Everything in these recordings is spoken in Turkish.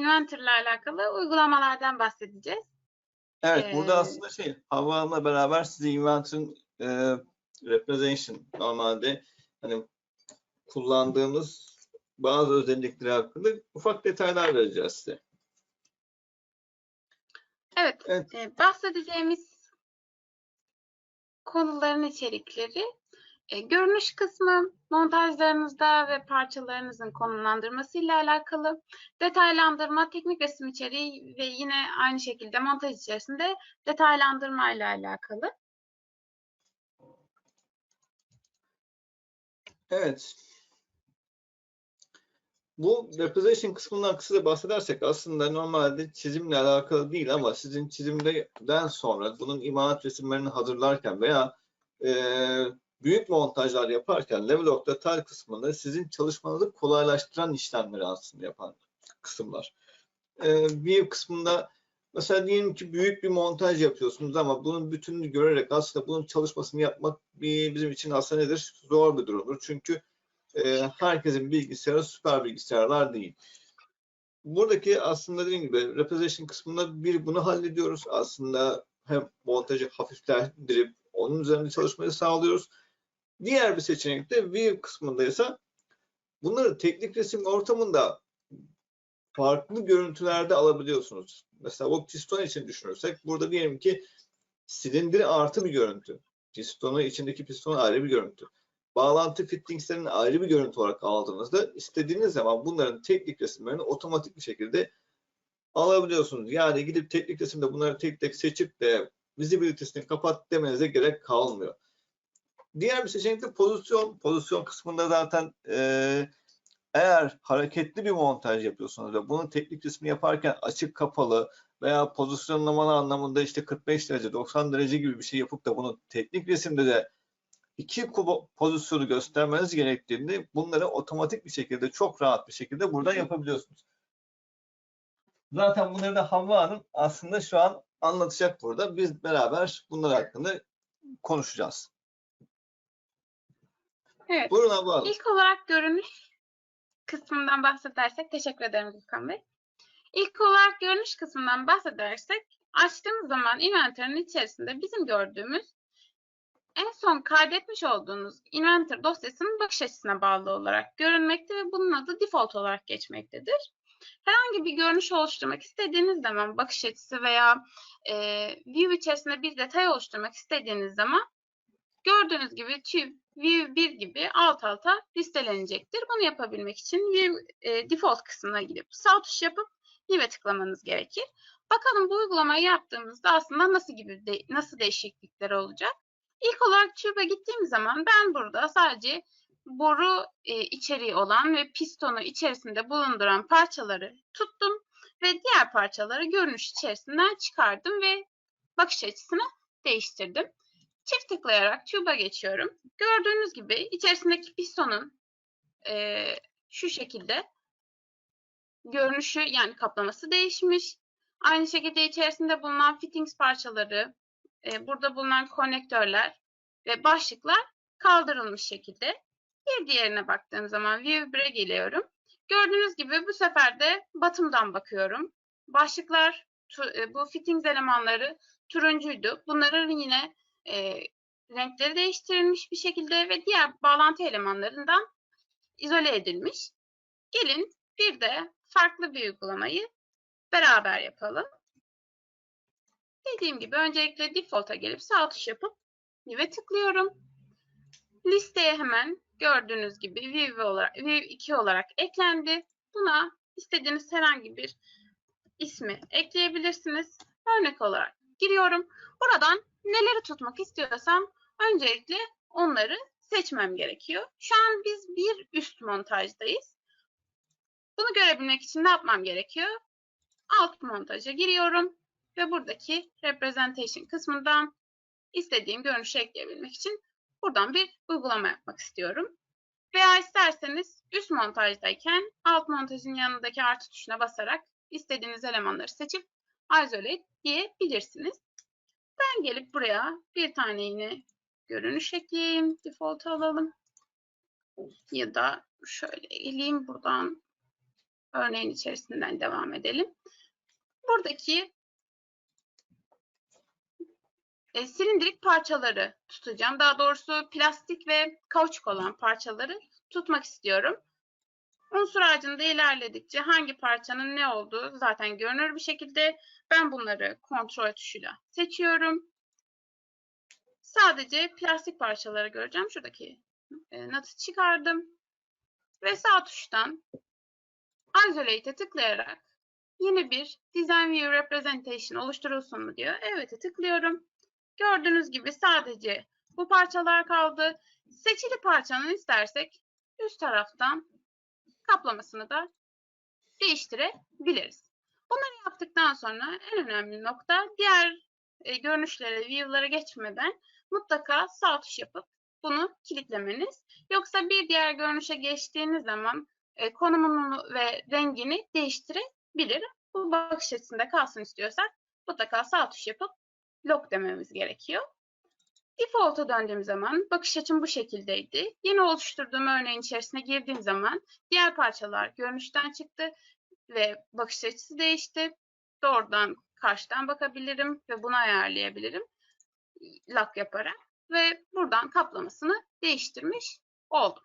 Inventor ile alakalı uygulamalardan bahsedeceğiz. Evet, burada Ee, aslında şey, Havva Hanım'la beraber size Inventor'ın e, representation normalde hani kullandığımız bazı özellikleri hakkında ufak detaylar vereceğiz size. Evet, Evet. e, bahsedeceğimiz konuların içerikleri e, görünüş kısmı, montajlarınızda ve parçalarınızın konumlandırması ile alakalı, detaylandırma, teknik resim içeriği ve yine aynı şekilde montaj içerisinde detaylandırma ile alakalı. Evet. Bu representation kısmından kısaca bahsedersek aslında normalde çizimle alakalı değil ama sizin çizimden sonra bunun imalat resimlerini hazırlarken veya e, büyük montajlar yaparken level.tile kısmında sizin çalışmanızı kolaylaştıran işlemleri aslında yapan kısımlar. E, view kısmında mesela diyelim ki büyük bir montaj yapıyorsunuz ama bunun bütününü görerek aslında bunun çalışmasını yapmak bir, bizim için aslında nedir? Zor bir durumdur. Çünkü e, herkesin bilgisayarı süper bilgisayarlar değil. Buradaki aslında dediğim gibi representation kısmında bir bunu hallediyoruz. Aslında hem montajı hafiflettirip onun üzerinde çalışmayı sağlıyoruz. Diğer bir seçenek de view kısmında ise bunları teknik resim ortamında farklı görüntülerde alabiliyorsunuz. Mesela bu piston için düşünürsek burada diyelim ki silindir artı bir görüntü. Pistonu içindeki piston ayrı bir görüntü bağlantı fittingslerini ayrı bir görüntü olarak aldığınızda istediğiniz zaman bunların teknik resimlerini otomatik bir şekilde alabiliyorsunuz. Yani gidip teknik resimde bunları tek tek seçip de visibility'sini kapat demenize gerek kalmıyor. Diğer bir seçenek de pozisyon. Pozisyon kısmında zaten eee, eğer hareketli bir montaj yapıyorsunuz ve bunun teknik resmi yaparken açık kapalı veya pozisyonlama anlamında işte 45 derece 90 derece gibi bir şey yapıp da bunu teknik resimde de iki pozisyonu göstermeniz gerektiğinde bunları otomatik bir şekilde çok rahat bir şekilde buradan yapabiliyorsunuz. Zaten bunları da Havva Hanım aslında şu an anlatacak burada. Biz beraber bunlar hakkında konuşacağız. Evet. Buyurun Hanım. İlk olarak görünüş kısmından bahsedersek, teşekkür ederim Gülkan Bey. İlk olarak görünüş kısmından bahsedersek, açtığımız zaman inventor'ın içerisinde bizim gördüğümüz en son kaydetmiş olduğunuz inventor dosyasının bakış açısına bağlı olarak görünmekte ve bunun adı default olarak geçmektedir. Herhangi bir görünüş oluşturmak istediğiniz zaman bakış açısı veya e, view içerisinde bir detay oluşturmak istediğiniz zaman gördüğünüz gibi tüy, view 1 gibi alt alta listelenecektir. Bunu yapabilmek için view e, default kısmına gidip sağ tuş yapıp view'e tıklamanız gerekir. Bakalım bu uygulamayı yaptığımızda aslında nasıl gibi de, nasıl değişiklikler olacak? İlk olarak tübe gittiğim zaman ben burada sadece boru e, içeriği olan ve pistonu içerisinde bulunduran parçaları tuttum ve diğer parçaları görünüş içerisinden çıkardım ve bakış açısını değiştirdim. Çift tıklayarak tube'a geçiyorum. Gördüğünüz gibi içerisindeki pistonun e, şu şekilde görünüşü yani kaplaması değişmiş. Aynı şekilde içerisinde bulunan fittings parçaları, e, burada bulunan konektörler ve başlıklar kaldırılmış şekilde. Bir diğerine baktığım zaman View 1'e geliyorum. Gördüğünüz gibi bu sefer de batımdan bakıyorum. Başlıklar, tu- e, bu fittings elemanları turuncuydu. Bunların yine e, renkleri değiştirilmiş bir şekilde ve diğer bağlantı elemanlarından izole edilmiş. Gelin bir de farklı bir uygulamayı beraber yapalım. Dediğim gibi öncelikle default'a gelip sağ tuş yapıp View'e tıklıyorum. Listeye hemen gördüğünüz gibi View, olarak, View 2 olarak eklendi. Buna istediğiniz herhangi bir ismi ekleyebilirsiniz. Örnek olarak giriyorum. Buradan neleri tutmak istiyorsam öncelikle onları seçmem gerekiyor. Şu an biz bir üst montajdayız. Bunu görebilmek için ne yapmam gerekiyor? Alt montaja giriyorum ve buradaki representation kısmından istediğim görünüşü ekleyebilmek için buradan bir uygulama yapmak istiyorum. Veya isterseniz üst montajdayken alt montajın yanındaki artı tuşuna basarak istediğiniz elemanları seçip isolate diyebilirsiniz. Ben gelip buraya bir tane yine görünüş ekleyeyim. Default alalım. Ya da şöyle geleyim buradan örneğin içerisinden devam edelim. Buradaki e, silindirik parçaları tutacağım. Daha doğrusu plastik ve kauçuk olan parçaları tutmak istiyorum. Unsur ağacında ilerledikçe hangi parçanın ne olduğu zaten görünür bir şekilde ben bunları kontrol tuşuyla seçiyorum. Sadece plastik parçaları göreceğim. Şuradaki e, not'ı çıkardım. Ve sağ tuştan Isolate'e tıklayarak yeni bir Design View Representation oluşturulsun mu diyor. Evet'e tıklıyorum. Gördüğünüz gibi sadece bu parçalar kaldı. Seçili parçanın istersek üst taraftan kaplamasını da değiştirebiliriz. Bunları yaptıktan sonra en önemli nokta diğer e, görünüşlere, view'lara geçmeden mutlaka sağ tuş yapıp bunu kilitlemeniz. Yoksa bir diğer görünüşe geçtiğiniz zaman e, konumunu ve rengini değiştirebilir. Bu bakış açısında kalsın istiyorsak mutlaka sağ tuş yapıp lock dememiz gerekiyor. Default'a döndüğüm zaman bakış açım bu şekildeydi. Yeni oluşturduğum örneğin içerisine girdiğim zaman diğer parçalar görünüşten çıktı ve bakış açısı değişti. Doğrudan karşıdan bakabilirim ve bunu ayarlayabilirim. Lock yaparak ve buradan kaplamasını değiştirmiş oldum.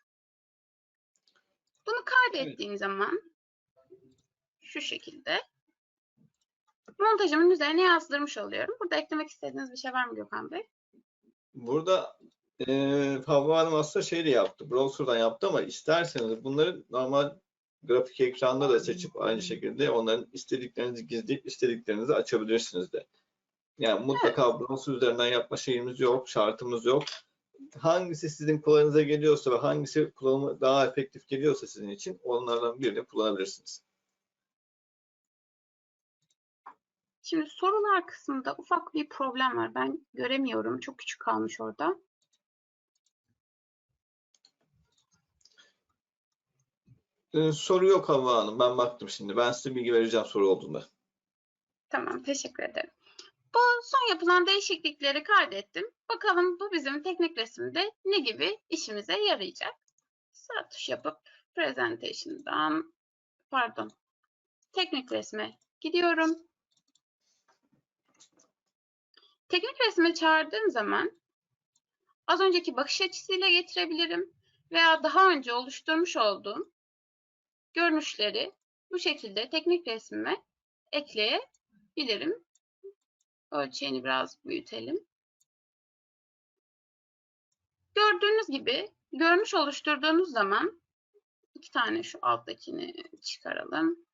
Bunu kaydettiğim zaman şu şekilde montajımın üzerine yazdırmış oluyorum. Burada eklemek istediğiniz bir şey var mı Gökhan Bey? Burada e, Havva Hanım aslında şey de yaptı. Browser'dan yaptı ama isterseniz bunları normal grafik ekranda da seçip aynı şekilde onların istediklerinizi gizleyip istediklerinizi açabilirsiniz de. Yani mutlaka browser üzerinden yapma şeyimiz yok, şartımız yok. Hangisi sizin kolayınıza geliyorsa ve hangisi kullanımı daha efektif geliyorsa sizin için onlardan birini kullanabilirsiniz. Şimdi sorular kısmında ufak bir problem var. Ben göremiyorum. Çok küçük kalmış orada. Ee, soru yok Havva Hanım. Ben baktım şimdi. Ben size bilgi vereceğim soru olduğunda. Tamam, teşekkür ederim. Bu son yapılan değişiklikleri kaydettim. Bakalım bu bizim teknik resimde ne gibi işimize yarayacak. Sağ tuş yapıp presentation'dan pardon teknik resme gidiyorum. Teknik resme çağırdığım zaman az önceki bakış açısıyla getirebilirim veya daha önce oluşturmuş olduğum görünüşleri bu şekilde teknik resmime ekleyebilirim. Ölçeğini biraz büyütelim. Gördüğünüz gibi görünüş oluşturduğunuz zaman iki tane şu alttakini çıkaralım.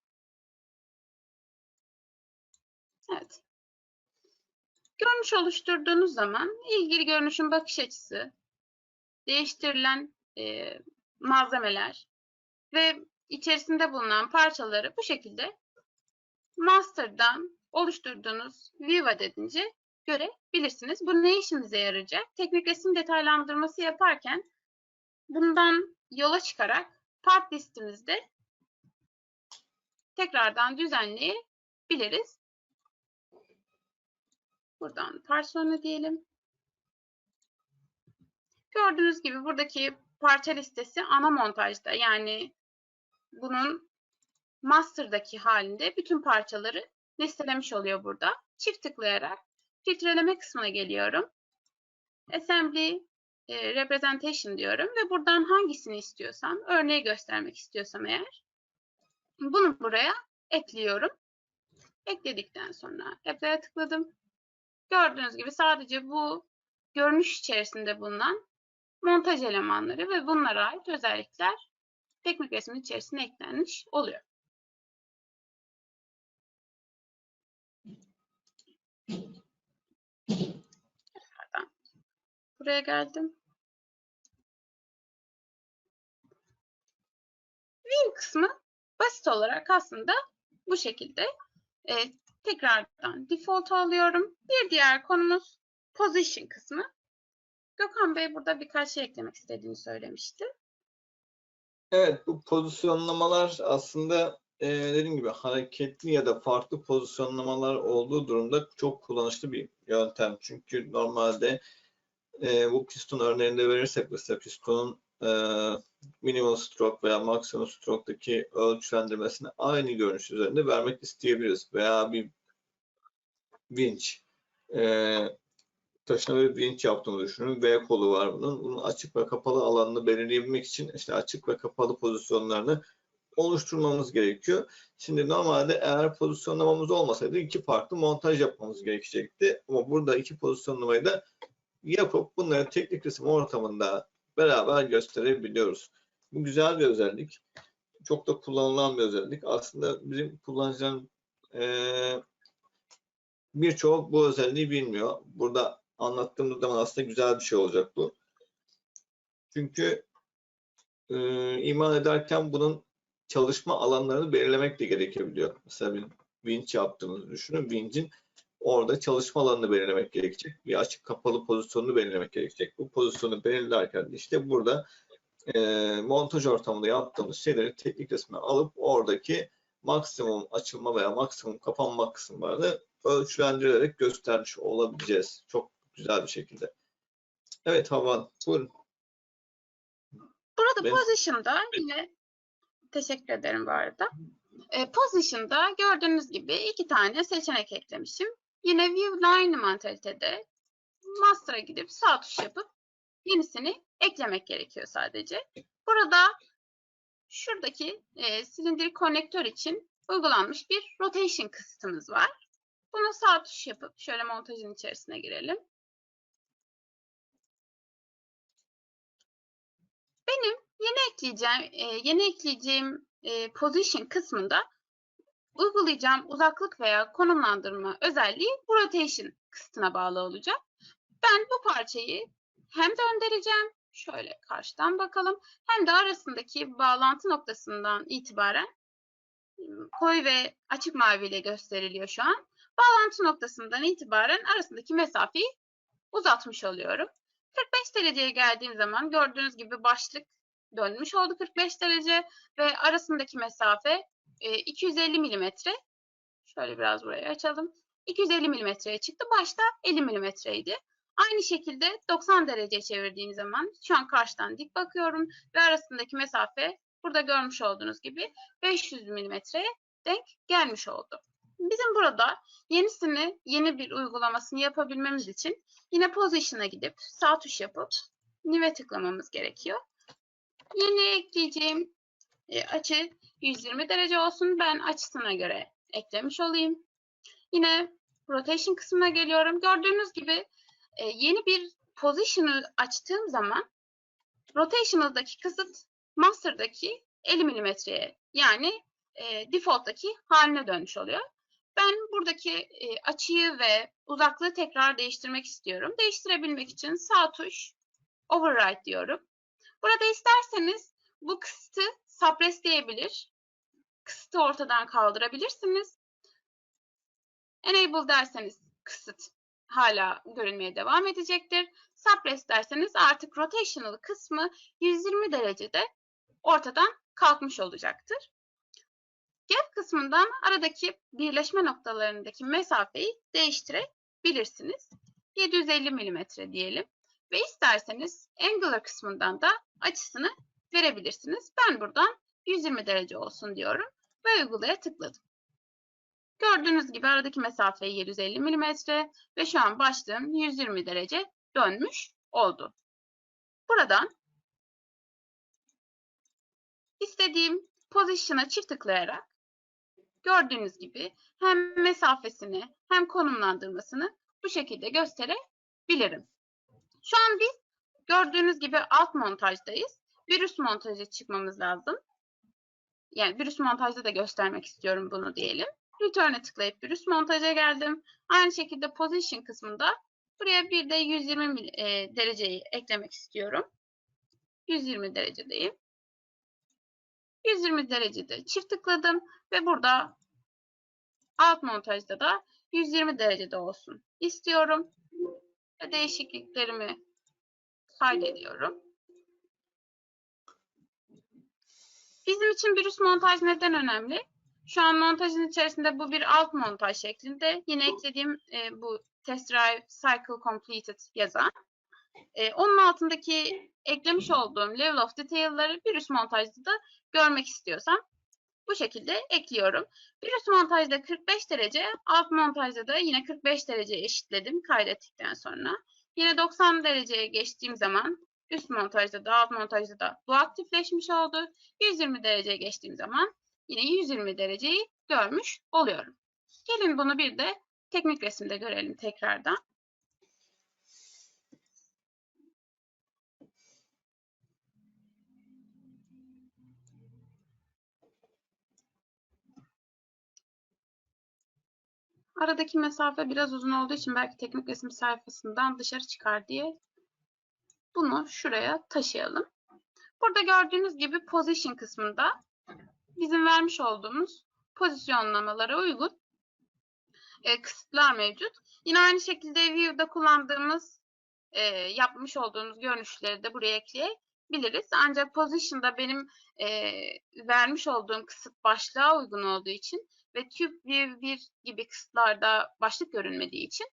Evet. Görünüş oluşturduğunuz zaman ilgili görünüşün bakış açısı, değiştirilen e, malzemeler ve içerisinde bulunan parçaları bu şekilde master'dan oluşturduğunuz view edince görebilirsiniz. Bu ne işimize yarayacak? Teknik resim detaylandırması yaparken bundan yola çıkarak part listemizde tekrardan düzenleyebiliriz. Buradan persona diyelim. Gördüğünüz gibi buradaki parça listesi ana montajda yani bunun master'daki halinde bütün parçaları listelemiş oluyor burada. Çift tıklayarak filtreleme kısmına geliyorum. Assembly e, Representation diyorum ve buradan hangisini istiyorsam, örneği göstermek istiyorsam eğer bunu buraya ekliyorum. Ekledikten sonra Apply'a tıkladım. Gördüğünüz gibi sadece bu görünüş içerisinde bulunan montaj elemanları ve bunlara ait özellikler teknik resmin içerisine eklenmiş oluyor. Buraya geldim. View kısmı basit olarak aslında bu şekilde. E, tekrardan default alıyorum. Bir diğer konumuz position kısmı. Gökhan Bey burada birkaç şey eklemek istediğini söylemişti. Evet, bu pozisyonlamalar aslında e, dediğim gibi hareketli ya da farklı pozisyonlamalar olduğu durumda çok kullanışlı bir yöntem. Çünkü normalde e, bu piston örneğinde verirsek mesela pistonun e, minimum stroke veya maksimum stroke'daki ölçülendirmesini aynı görünüş üzerinde vermek isteyebiliriz. Veya bir vinç e, taşınabilir bir vinç yaptığını düşünün. V kolu var bunun. Bunun açık ve kapalı alanını belirleyebilmek için işte açık ve kapalı pozisyonlarını oluşturmamız gerekiyor. Şimdi normalde eğer pozisyonlamamız olmasaydı iki farklı montaj yapmamız gerekecekti. Ama burada iki pozisyonlamayı da yapıp bunları teknik resim ortamında beraber gösterebiliyoruz. Bu güzel bir özellik. Çok da kullanılan bir özellik. Aslında bizim kullanıcıların eee birçoğu bu özelliği bilmiyor. Burada anlattığımız zaman aslında güzel bir şey olacak bu. Çünkü e, iman ederken bunun çalışma alanlarını belirlemek de gerekebiliyor. Mesela bir vinç yaptığınızı düşünün. Vincin orada çalışma alanını belirlemek gerekecek. Bir açık kapalı pozisyonunu belirlemek gerekecek. Bu pozisyonu belirlerken işte burada e, montaj ortamında yaptığımız şeyleri teknik resme alıp oradaki maksimum açılma veya maksimum kapanma kısımlarını ölçülendirerek göstermiş olabileceğiz. Çok güzel bir şekilde. Evet Havan, buyurun. Burada Ben- position'da yine teşekkür ederim bu arada. E, position'da gördüğünüz gibi iki tane seçenek eklemişim. Yine view'la aynı mantalitede master'a gidip sağ tuş yapıp yenisini eklemek gerekiyor sadece. Burada şuradaki e, silindirik konnektör için uygulanmış bir rotation kısıtımız var. Bunu sağ tuş yapıp şöyle montajın içerisine girelim. Benim yeni ekleyeceğim e, yeni ekleyeceğim e, position kısmında uygulayacağım uzaklık veya konumlandırma özelliği rotation kısıtına bağlı olacak. Ben bu parçayı hem döndüreceğim, şöyle karşıdan bakalım, hem de arasındaki bağlantı noktasından itibaren koyu ve açık mavi ile gösteriliyor şu an. Bağlantı noktasından itibaren arasındaki mesafeyi uzatmış oluyorum. 45 dereceye geldiğim zaman gördüğünüz gibi başlık dönmüş oldu 45 derece ve arasındaki mesafe e, 250 milimetre. Şöyle biraz burayı açalım. 250 milimetreye çıktı. Başta 50 milimetreydi. Aynı şekilde 90 derece çevirdiğim zaman şu an karşıdan dik bakıyorum ve arasındaki mesafe burada görmüş olduğunuz gibi 500 milimetreye denk gelmiş oldu. Bizim burada yenisini, yeni bir uygulamasını yapabilmemiz için yine position'a gidip sağ tuş yapıp new'e tıklamamız gerekiyor. Yeni ekleyeceğim e, açı 120 derece olsun. Ben açısına göre eklemiş olayım. Yine rotation kısmına geliyorum. Gördüğünüz gibi e, yeni bir position'ı açtığım zaman rotation'daki kısıt master'daki 50 milimetreye yani e, default'taki haline dönmüş oluyor. Ben buradaki e, açıyı ve uzaklığı tekrar değiştirmek istiyorum. Değiştirebilmek için sağ tuş override diyorum. Burada isterseniz bu kısıtı suppress Kısıtı ortadan kaldırabilirsiniz. Enable derseniz kısıt hala görünmeye devam edecektir. Suppress derseniz artık rotational kısmı 120 derecede ortadan kalkmış olacaktır. Gap kısmından aradaki birleşme noktalarındaki mesafeyi değiştirebilirsiniz. 750 mm diyelim ve isterseniz Angular kısmından da açısını verebilirsiniz. Ben buradan 120 derece olsun diyorum ve uygulaya tıkladım. Gördüğünüz gibi aradaki mesafe 750 mm ve şu an başlığım 120 derece dönmüş oldu. Buradan istediğim pozisyona çift tıklayarak gördüğünüz gibi hem mesafesini hem konumlandırmasını bu şekilde gösterebilirim. Şu an biz gördüğünüz gibi alt montajdayız. Virüs montajı çıkmamız lazım. Yani virüs montajda da göstermek istiyorum bunu diyelim. Return'e tıklayıp virüs montaja geldim. Aynı şekilde position kısmında buraya bir de 120 mil- e, dereceyi eklemek istiyorum. 120 derecedeyim. 120 derecede çift tıkladım ve burada alt montajda da 120 derecede olsun istiyorum. Ve değişikliklerimi kaydediyorum. Bizim için virüs montaj neden önemli? Şu an montajın içerisinde bu bir alt montaj şeklinde. Yine eklediğim e, bu test drive cycle completed yazan. e, onun altındaki eklemiş olduğum level of detail'ları bir üst montajda da görmek istiyorsam bu şekilde ekliyorum. Bir üst montajda 45 derece, alt montajda da yine 45 derece eşitledim kaydettikten sonra. Yine 90 dereceye geçtiğim zaman üst montajda da alt montajda da bu aktifleşmiş oldu. 120 dereceye geçtiğim zaman yine 120 dereceyi görmüş oluyorum. Gelin bunu bir de teknik resimde görelim tekrardan. Aradaki mesafe biraz uzun olduğu için belki teknik resim sayfasından dışarı çıkar diye bunu şuraya taşıyalım. Burada gördüğünüz gibi position kısmında bizim vermiş olduğumuz pozisyonlamalara uygun e, kısıtlar mevcut. Yine aynı şekilde view'da kullandığımız e, yapmış olduğumuz görünüşleri de buraya ekleyebiliriz. Ancak position'da benim e, vermiş olduğum kısıt başlığa uygun olduğu için ve Cube View 1 gibi kısıtlarda başlık görünmediği için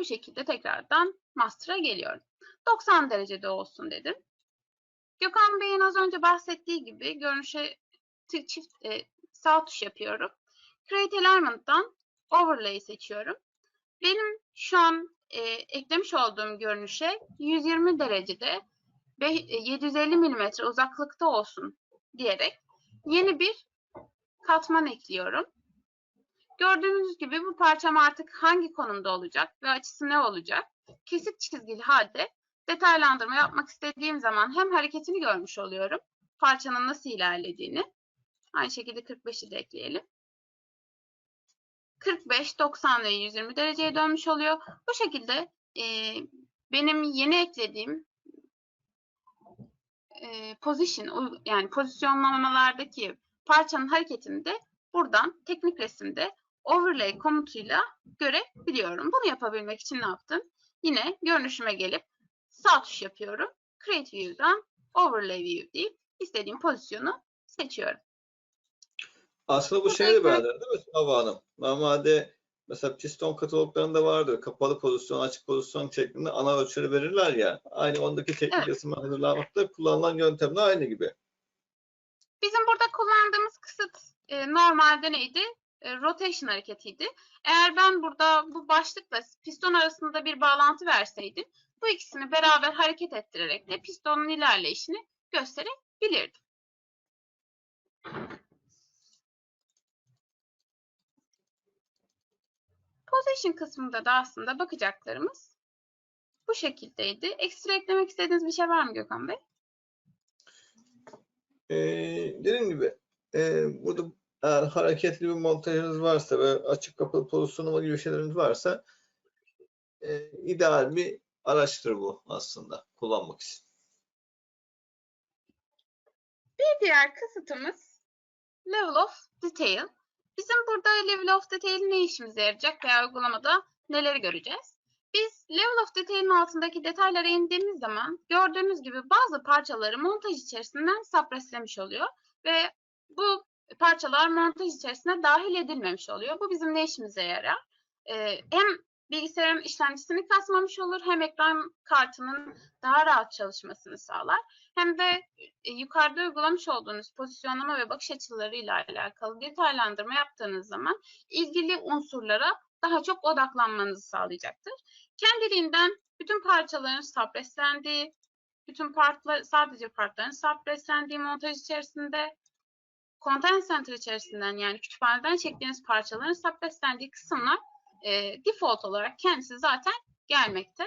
bu şekilde tekrardan master'a geliyorum. 90 derecede olsun dedim. Gökhan Bey'in az önce bahsettiği gibi görünüşe çift e, sağ tuş yapıyorum. Create Alignment'tan Overlay seçiyorum. Benim şu an e, eklemiş olduğum görünüşe 120 derecede ve 750 mm uzaklıkta olsun diyerek yeni bir katman ekliyorum. Gördüğünüz gibi bu parçam artık hangi konumda olacak ve açısı ne olacak? Kesik çizgili halde detaylandırma yapmak istediğim zaman hem hareketini görmüş oluyorum. Parçanın nasıl ilerlediğini. Aynı şekilde 45'i de ekleyelim. 45, 90 ve 120 dereceye dönmüş oluyor. Bu şekilde e, benim yeni eklediğim e, position yani pozisyonlamalardaki parçanın hareketini de buradan teknik resimde overlay komutuyla görebiliyorum. Bunu yapabilmek için ne yaptım? Yine görünüşüme gelip sağ tuş yapıyorum. Create View'dan Overlay View deyip istediğim pozisyonu seçiyorum. Aslında bu Bu şeyle tekrar- beraber değil mi Hava Hanım? Normalde mesela piston kataloglarında vardır. Kapalı pozisyon, açık pozisyon şeklinde ana ölçüleri verirler ya. Aynı ondaki teknik Evet. resmi hazırlamakta kullanılan yöntemle aynı gibi. Bizim burada kullandığımız kısıt e, normalde neydi? E, rotation hareketiydi. Eğer ben burada bu başlıkla piston arasında bir bağlantı verseydim, bu ikisini beraber hareket ettirerek de pistonun ilerleyişini gösterebilirdim. Position kısmında da aslında bakacaklarımız bu şekildeydi. Ekstra eklemek istediğiniz bir şey var mı Gökhan Bey? Ee, dediğim gibi e, burada eğer hareketli bir montajınız varsa ve açık kapalı pozisyonlama gibi şeyleriniz varsa e, ideal bir araçtır bu aslında kullanmak için. Bir diğer kısıtımız level of detail. Bizim burada level of detail ne işimize yarayacak veya uygulamada neleri göreceğiz? Biz level of detail'in altındaki detaylara indiğimiz zaman gördüğünüz gibi bazı parçaları montaj içerisinden sapreslemiş oluyor ve bu parçalar montaj içerisine dahil edilmemiş oluyor. Bu bizim ne işimize yarar? Ee, hem bilgisayarın işlemcisini kasmamış olur hem ekran kartının daha rahat çalışmasını sağlar hem de e, yukarıda uygulamış olduğunuz pozisyonlama ve bakış açılarıyla alakalı detaylandırma yaptığınız zaman ilgili unsurlara daha çok odaklanmanızı sağlayacaktır. Kendiliğinden bütün parçaların sabreslendiği, bütün partlar, sadece partların sabreslendiği montaj içerisinde Content Center içerisinden yani kütüphaneden çektiğiniz parçaların sabreslendiği kısımlar e, default olarak kendisi zaten gelmekte.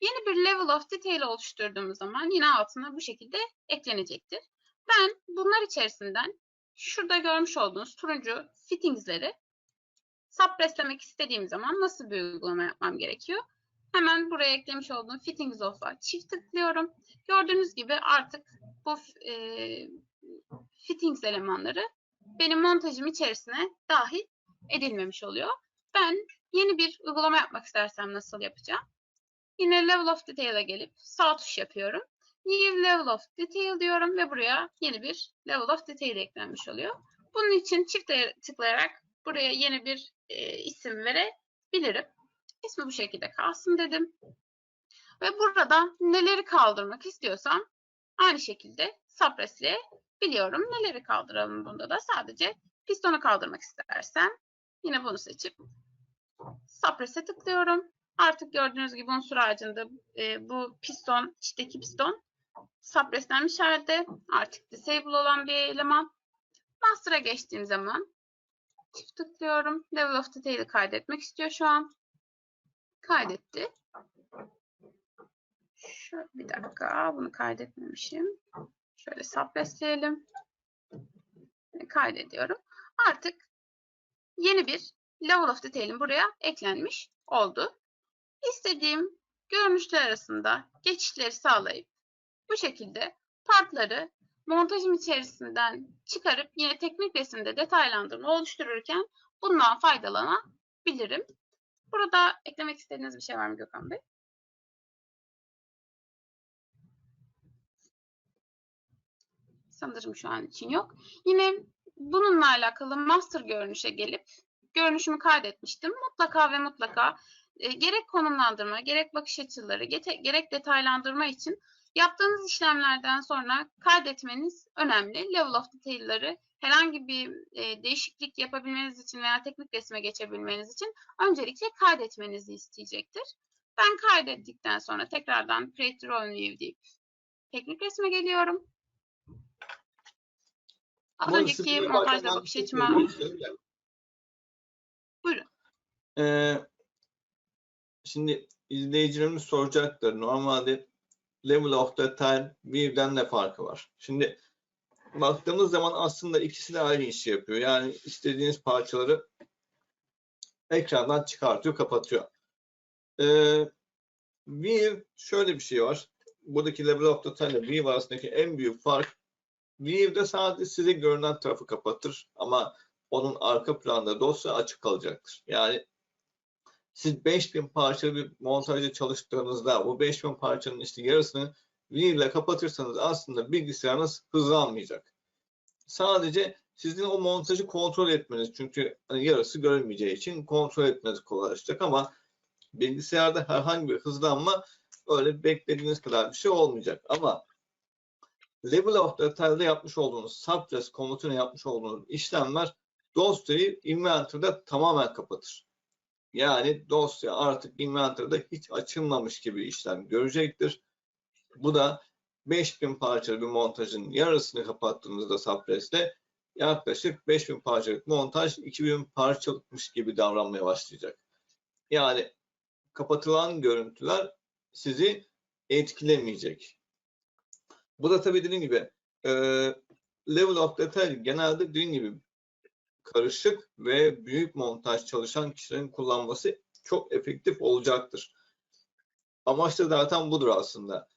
Yeni bir level of detail oluşturduğumuz zaman yine altına bu şekilde eklenecektir. Ben bunlar içerisinden şurada görmüş olduğunuz turuncu fittingsleri subpreslemek istediğim zaman nasıl bir uygulama yapmam gerekiyor? Hemen buraya eklemiş olduğum fittings off'a çift tıklıyorum. Gördüğünüz gibi artık bu e, fittings elemanları benim montajım içerisine dahil edilmemiş oluyor. Ben yeni bir uygulama yapmak istersem nasıl yapacağım? Yine level of detail'a gelip sağ tuş yapıyorum. New level of detail diyorum ve buraya yeni bir level of detail eklenmiş oluyor. Bunun için çift tıklayarak buraya yeni bir e, isim verebilirim. İsmi bu şekilde kalsın dedim. Ve burada neleri kaldırmak istiyorsam aynı şekilde biliyorum. Neleri kaldıralım bunda da sadece pistonu kaldırmak istersem yine bunu seçip suppress'e tıklıyorum. Artık gördüğünüz gibi unsur ağacında e, bu piston, içteki piston suppresslenmiş halde. Artık disable olan bir eleman. Master'a geçtiğim zaman çift tıklıyorum. Level of detail'i kaydetmek istiyor şu an. Kaydetti. Şöyle bir dakika. Bunu kaydetmemişim. Şöyle suppressleyelim. Ve Kaydediyorum. Artık yeni bir level of detail'im buraya eklenmiş oldu. İstediğim görünüşler arasında geçişleri sağlayıp bu şekilde partları montajım içerisinden çıkarıp yine teknik resimde detaylandırma oluştururken bundan faydalanabilirim. Burada eklemek istediğiniz bir şey var mı Gökhan Bey? Sanırım şu an için yok. Yine bununla alakalı master görünüşe gelip görünüşümü kaydetmiştim. Mutlaka ve mutlaka e, gerek konumlandırma, gerek bakış açıları, gerek detaylandırma için yaptığınız işlemlerden sonra kaydetmeniz önemli. Level of detail'ları herhangi bir e, değişiklik yapabilmeniz için veya teknik resme geçebilmeniz için öncelikle kaydetmenizi isteyecektir. Ben kaydettikten sonra tekrardan Create Drawing View deyip teknik resme geliyorum. Önceki montajda bakış bir açıma. Buyurun. Ee, şimdi izleyicilerimiz soracaktır. Normalde level of detail view'den ne farkı var? Şimdi baktığımız zaman aslında ikisi de aynı işi yapıyor. Yani istediğiniz parçaları ekrandan çıkartıyor, kapatıyor. Ee, view şöyle bir şey var. Buradaki level of detail ile view arasındaki en büyük fark View'de sadece size görünen tarafı kapatır ama onun arka planda dosya açık kalacaktır. Yani siz 5000 parça bir montajda çalıştığınızda bu 5000 parçanın işte yarısını View ile kapatırsanız aslında bilgisayarınız hızlanmayacak. Sadece sizin o montajı kontrol etmeniz çünkü hani yarısı görülmeyeceği için kontrol etmeniz kolaylaşacak ama bilgisayarda herhangi bir hızlanma öyle beklediğiniz kadar bir şey olmayacak. Ama level of detail'de yapmış olduğunuz suppress komutuna yapmış olduğunuz işlemler dosyayı inventory'da tamamen kapatır. Yani dosya artık inventory'da hiç açılmamış gibi işlem görecektir. Bu da 5000 parçalı bir montajın yarısını kapattığımızda suppress'le yaklaşık 5000 parçalık montaj 2000 parçalıkmış gibi davranmaya başlayacak. Yani kapatılan görüntüler sizi etkilemeyecek. Bu da tabii dediğim gibi e, level of detail genelde dediğim gibi karışık ve büyük montaj çalışan kişilerin kullanması çok efektif olacaktır. Amaç da zaten budur aslında.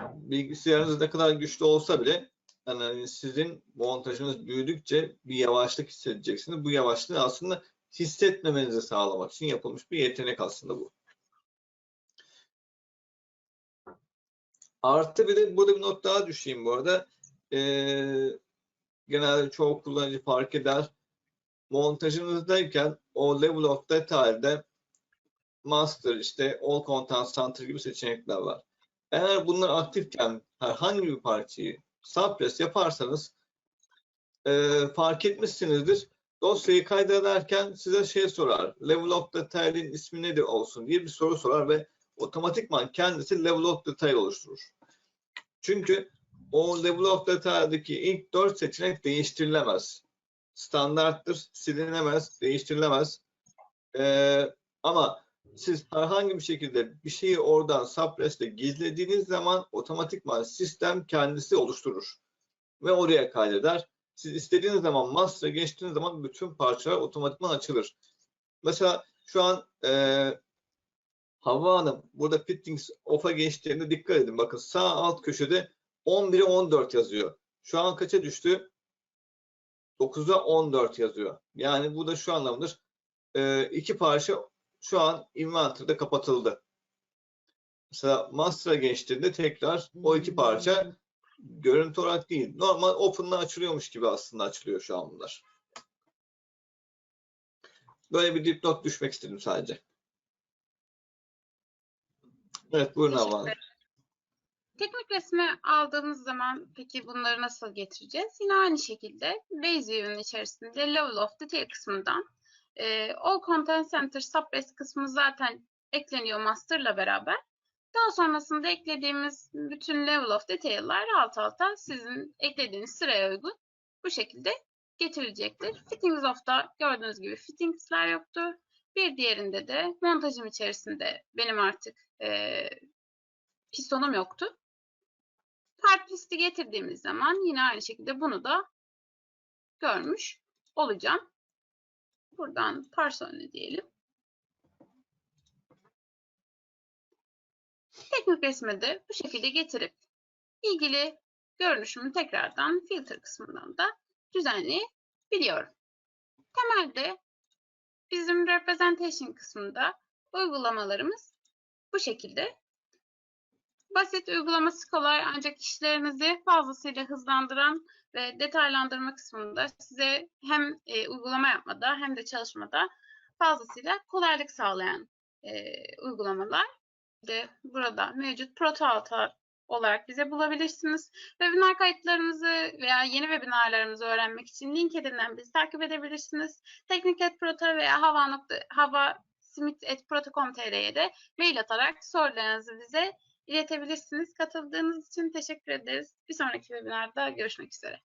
Bilgisayarınız ne kadar güçlü olsa bile yani sizin montajınız büyüdükçe bir yavaşlık hissedeceksiniz. Bu yavaşlığı aslında hissetmemenizi sağlamak için yapılmış bir yetenek aslında bu. Artı bir de burada bir not daha düşeyim bu arada. Ee, genelde çoğu kullanıcı fark eder. Montajınızdayken o level of detail'de master işte all content center gibi seçenekler var. Eğer bunlar aktifken herhangi bir parçayı suppress yaparsanız e, fark etmişsinizdir. Dosyayı kaydederken size şey sorar. Level of detail'in ismi nedir olsun diye bir soru sorar ve otomatikman kendisi level of detail oluşturur. Çünkü o level of detail'deki ilk dört seçenek değiştirilemez. Standarttır, silinemez, değiştirilemez. Ee, ama siz herhangi bir şekilde bir şeyi oradan suppress'te gizlediğiniz zaman otomatikman sistem kendisi oluşturur. Ve oraya kaydeder. Siz istediğiniz zaman master'a geçtiğiniz zaman bütün parçalar otomatikman açılır. Mesela şu an e, Havva Hanım burada fittings off'a geçtiğinde dikkat edin. Bakın sağ alt köşede 11'e 14 yazıyor. Şu an kaça düştü? 9'a 14 yazıyor. Yani bu da şu anlamdır. E, iki parça şu an inventory'da kapatıldı. Mesela master'a geçtiğinde tekrar o iki parça görüntü olarak değil. Normal open'la açılıyormuş gibi aslında açılıyor şu an bunlar. Böyle bir dipnot düşmek istedim sadece. Evet buyurun ederim. Teknik resmi aldığımız zaman peki bunları nasıl getireceğiz? Yine aynı şekilde Baseview'un içerisinde Level of Detail kısmından e, All Content Center Subres kısmı zaten ekleniyor master'la beraber. Daha sonrasında eklediğimiz bütün Level of Detail'lar alt alta sizin eklediğiniz sıraya uygun bu şekilde getirilecektir. Fittings of'ta gördüğünüz gibi fittings'ler yoktu. Bir diğerinde de montajım içerisinde benim artık e, pistonum yoktu. Part listi getirdiğimiz zaman yine aynı şekilde bunu da görmüş olacağım. Buradan parsonel diyelim. Teknik resme de bu şekilde getirip ilgili görünüşümü tekrardan filter kısmından da düzenleyebiliyorum. Temelde bizim representation kısmında uygulamalarımız bu şekilde. Basit, uygulaması kolay ancak işlerinizi fazlasıyla hızlandıran ve detaylandırma kısmında size hem e, uygulama yapmada hem de çalışmada fazlasıyla kolaylık sağlayan e, uygulamalar. De burada mevcut proto alta olarak bize bulabilirsiniz. Webinar kayıtlarımızı veya yeni webinarlarımızı öğrenmek için LinkedIn'den bizi takip edebilirsiniz. Teknik.proto veya hava, hava smith.proto.com.tr'ye de mail atarak sorularınızı bize iletebilirsiniz. Katıldığınız için teşekkür ederiz. Bir sonraki webinarda görüşmek üzere.